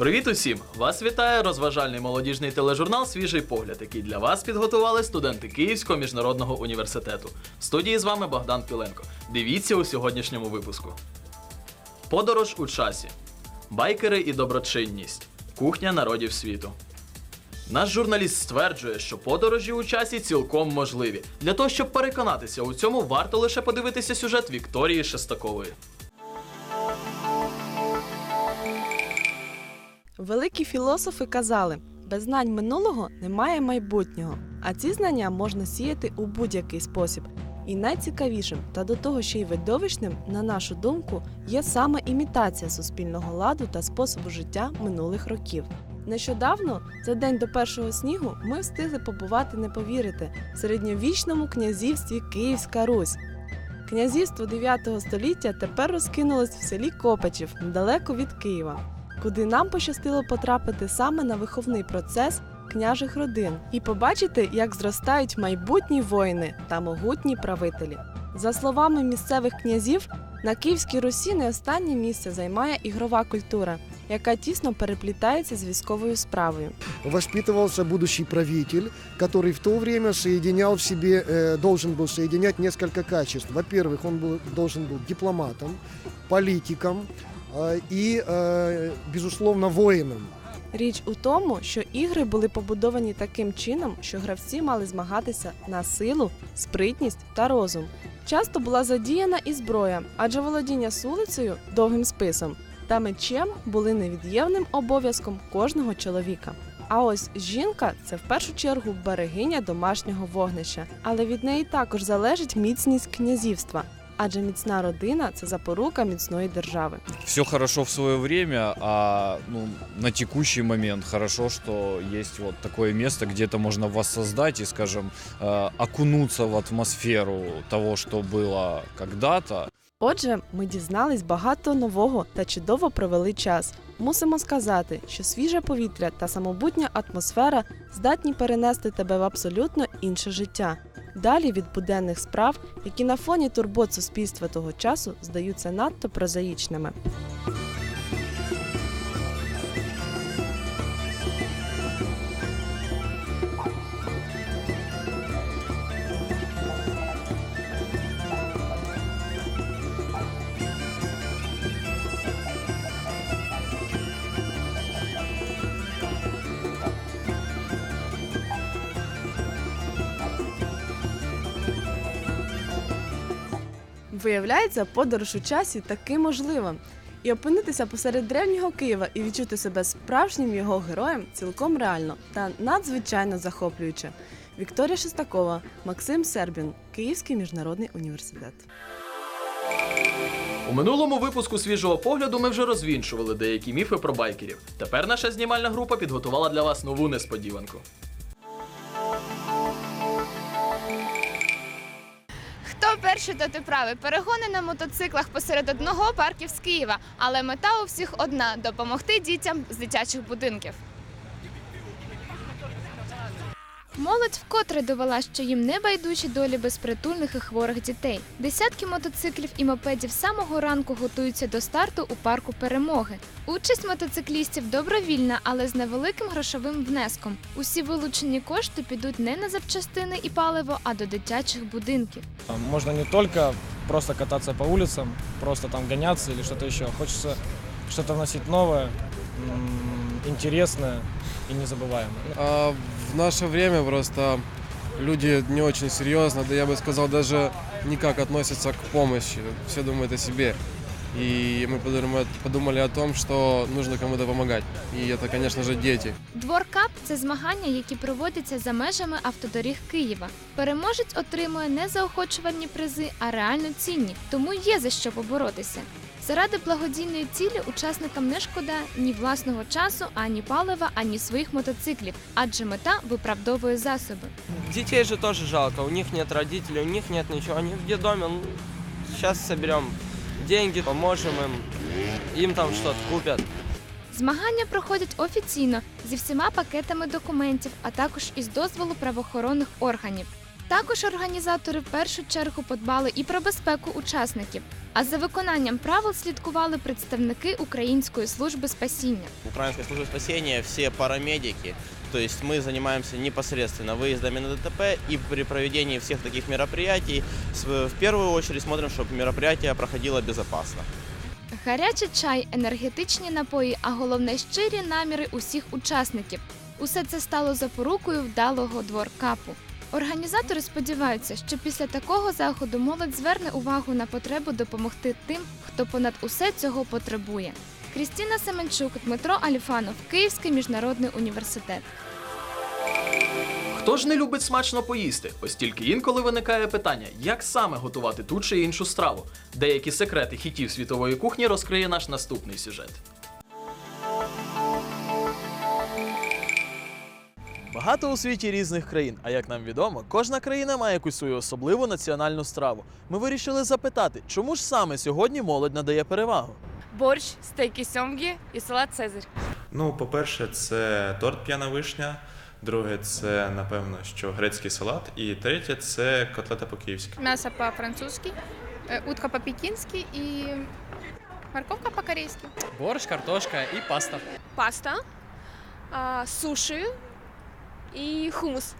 Привіт усім! Вас вітає розважальний молодіжний тележурнал Свіжий погляд, який для вас підготували студенти Київського міжнародного університету. В студії з вами Богдан Піленко. Дивіться у сьогоднішньому випуску. Подорож у часі. Байкери і доброчинність. Кухня народів світу. Наш журналіст стверджує, що подорожі у часі цілком можливі. Для того, щоб переконатися у цьому, варто лише подивитися сюжет Вікторії Шестакової. Великі філософи казали: без знань минулого немає майбутнього, а ці знання можна сіяти у будь-який спосіб. І найцікавішим та до того ще й видовищним, на нашу думку, є саме імітація суспільного ладу та способу життя минулих років. Нещодавно, за день до першого снігу, ми встигли побувати, не повірите, в середньовічному князівстві Київська Русь. Князівство 9 століття тепер розкинулось в селі Копачів, недалеко від Києва куди нам пощастило потрапити саме на виховний процес княжих родин і побачити, як зростають майбутні воїни та могутні правителі. За словами місцевих князів, на Київській Русі не останнє місце займає ігрова культура, яка тісно переплітається з військовою справою. воспитывался будущий правитель, который в то время соединял в себе, э, должен был соединять несколько качеств. Во-первых, он был, должен был дипломатом, политиком э, и, э, безусловно, воином. Річ у тому, що ігри були побудовані таким чином, що гравці мали змагатися на силу, спритність та розум. Часто була задіяна і зброя, адже володіння сулицею довгим списом та мечем були невід'ємним обов'язком кожного чоловіка. А ось жінка це в першу чергу берегиня домашнього вогнища, але від неї також залежить міцність князівства, адже міцна родина це запорука міцної держави. все хорошо в свое время, а ну, на текущий момент хорошо, что есть вот такое место, где это можно воссоздать и, скажем, э, окунуться в атмосферу того, что было когда-то. Отже, ми дізнались багато нового та чудово провели час. Мусимо сказати, що свіже повітря та самобутня атмосфера здатні перенести тебе в абсолютно інше життя. Далі від буденних справ, які на фоні турбот суспільства того часу здаються надто прозаїчними. Виявляється, подорож у часі таки можлива. І опинитися посеред древнього Києва і відчути себе справжнім його героєм цілком реально та надзвичайно захоплююче. Вікторія Шестакова, Максим Сербін, Київський міжнародний університет. У минулому випуску свіжого погляду ми вже розвінчували деякі міфи про байкерів. Тепер наша знімальна група підготувала для вас нову несподіванку. Перший, то ти правий. Перегони на мотоциклах посеред одного парків з Києва. Але мета у всіх одна допомогти дітям з дитячих будинків. Молодь вкотре довела, що їм не байдужі долі безпритульних і хворих дітей. Десятки мотоциклів і мопедів самого ранку готуються до старту у парку перемоги. Участь мотоциклістів добровільна, але з невеликим грошовим внеском. Усі вилучені кошти підуть не на запчастини і паливо, а до дитячих будинків. Можно не только просто кататься по улицам, просто там гоняться или что-то еще. Хочется что-то вносить новое, м, интересное и незабываемое. А в наше время просто люди не очень серьезно, да я бы сказал, даже никак относятся к помощи. Все думают о себе. И мы подумали, подумали о том, что нужно кому-то помогать. И это, конечно же, дети. Дворкап це змагання, які проводяться за межами автодоріг Києва. Переможець отримує не заохочувальні призи, а реально цінні, тому є за що поборотися. Заради благодійної цілі учасникам не шкода ні власного часу, ані палива, ані своїх мотоциклів, адже мета виправдовує засоби. Детей же тоже жалко, у них нет родителей, у них нет ничего, они в детдоме. Ну, сейчас соберем деньги, поможем им, им там что-то. Змагання проходять офіційно зі всіма пакетами документів, а також із дозволу правоохоронних органів. Також організатори в першу чергу подбали і про безпеку учасників. А за виконанням правил слідкували представники Української служби спасіння. В Украинской службе спасения все парамедики, то есть мы занимаемся непосредственно выездами на ДТП и при проведении всех таких мероприятий с- в первую очередь смотрим, чтобы мероприятие проходило безопасно. Гарячий чай, енергетичні напої, а головне щирі наміри усіх учасників. Усе це стало запорукою вдалого дворкапу. Організатори сподіваються, що після такого заходу молодь зверне увагу на потребу допомогти тим, хто понад усе цього потребує. Крістіна Семенчук, Дмитро Аліфанов, Київський міжнародний університет. Хто ж не любить смачно поїсти? Ось тільки інколи виникає питання, як саме готувати ту чи іншу страву. Деякі секрети хітів світової кухні розкриє наш наступний сюжет. Багато у світі різних країн, а як нам відомо, кожна країна має якусь свою особливу національну страву. Ми вирішили запитати, чому ж саме сьогодні молодь надає перевагу? борщ, стейки сьомги і салат Цезарь. Ну, по-перше, це торт п'яна вишня. Друге, це напевно, що грецький салат. І третє це котлета по-київськи. М'ясо по-французьки, е, утка по-пекінськи і морковка по-корейськи. Борщ, картошка і паста. Паста, а, суші і хумус.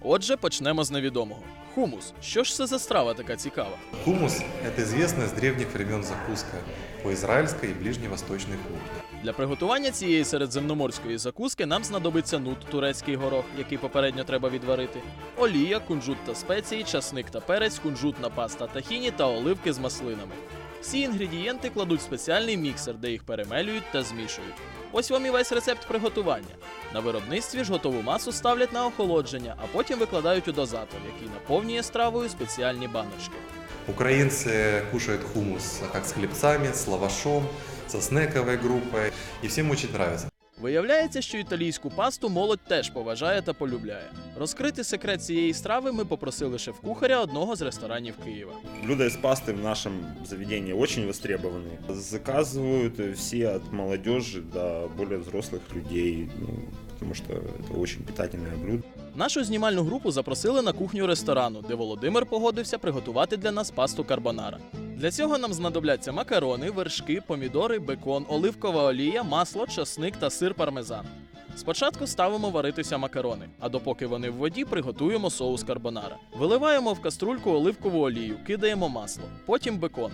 Отже, почнемо з невідомого. Хумус. Що ж це за страва така цікава? Хумус – это известная с древних времен закуска по израильской и ближневосточной кухне. Для приготування цієї середземноморської закуски нам знадобиться нут, турецький горох, який попередньо треба відварити, олія, кунжут та спеції, часник та перець, кунжутна паста тахіні та оливки з маслинами. Всі інгредієнти кладуть в спеціальний міксер, де їх перемелюють та змішують. Ось вам і весь рецепт приготування. На виробництві ж готову масу ставлять на охолодження, а потім викладають у дозатор, який наповнює стравою спеціальні баночки. Украинцы кушают хумус как с хлебцами, с лавашом, со снековой группой. И всем очень нравится. Виявляється, що італійську пасту молодь теж поважає та полюбляє. Розкрити секрет цієї страви ми попросили шеф-кухаря одного з ресторанів Києва. Блюда из пасты в нашем заведении очень востребованы. Заказывают все от молодежи до более взрослых людей, ну, потому что это очень питательное блюдо. Нашу знімальну групу запросили на кухню ресторану, де Володимир погодився приготувати для нас пасту карбонара. Для цього нам знадобляться макарони, вершки, помідори, бекон, оливкова олія, масло, часник та сир пармезан. Спочатку ставимо варитися макарони, а допоки вони в воді, приготуємо соус карбонара. Виливаємо в каструльку оливкову олію, кидаємо масло, потім бекон.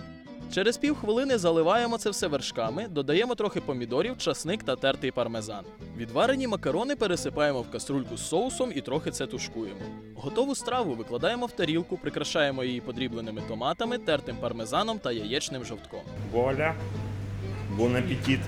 Через півхвилини заливаємо це все вершками, додаємо трохи помідорів, часник та тертий пармезан. Відварені макарони пересипаємо в каструльку з соусом і трохи це тушкуємо. Готову страву викладаємо в тарілку, прикрашаємо її подрібленими томатами, тертим пармезаном та яєчним жовтком. Вуаля! Бон аппетит!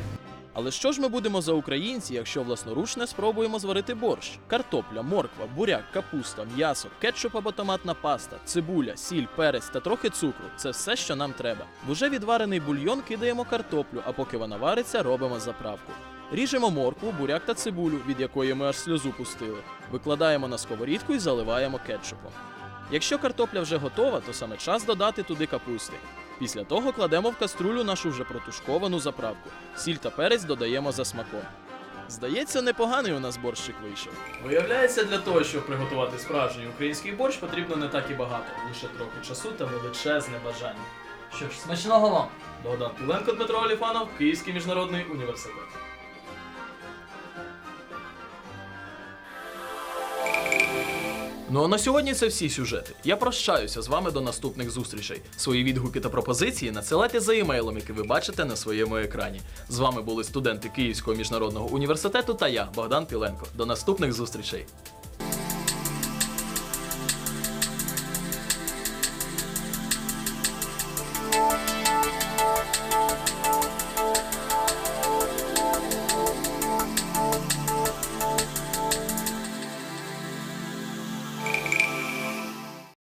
Але що ж ми будемо за українці, якщо власноручне спробуємо зварити борщ? Картопля, морква, буряк, капуста, м'ясо, кетчуп або томатна паста, цибуля, сіль, перець та трохи цукру це все, що нам треба. В уже відварений бульйон кидаємо картоплю, а поки вона вариться, робимо заправку. Ріжемо моркву, буряк та цибулю, від якої ми аж сльозу пустили. Викладаємо на сковорідку і заливаємо кетчупом. Якщо картопля вже готова, то саме час додати туди капусти. Після того кладемо в каструлю нашу вже протушковану заправку. Сіль та перець додаємо за смаком. Здається, непоганий у нас борщик вийшов. Виявляється, для того, щоб приготувати справжній український борщ, потрібно не так і багато, лише трохи часу та величезне бажання. Що ж, смачного вам! Богдан Піленко, Дмитро Оліфанов, Київський міжнародний університет. Ну а на сьогодні це всі сюжети. Я прощаюся з вами до наступних зустрічей. Свої відгуки та пропозиції надсилайте за емейлом, який ви бачите на своєму екрані. З вами були студенти Київського міжнародного університету та я, Богдан Піленко. До наступних зустрічей.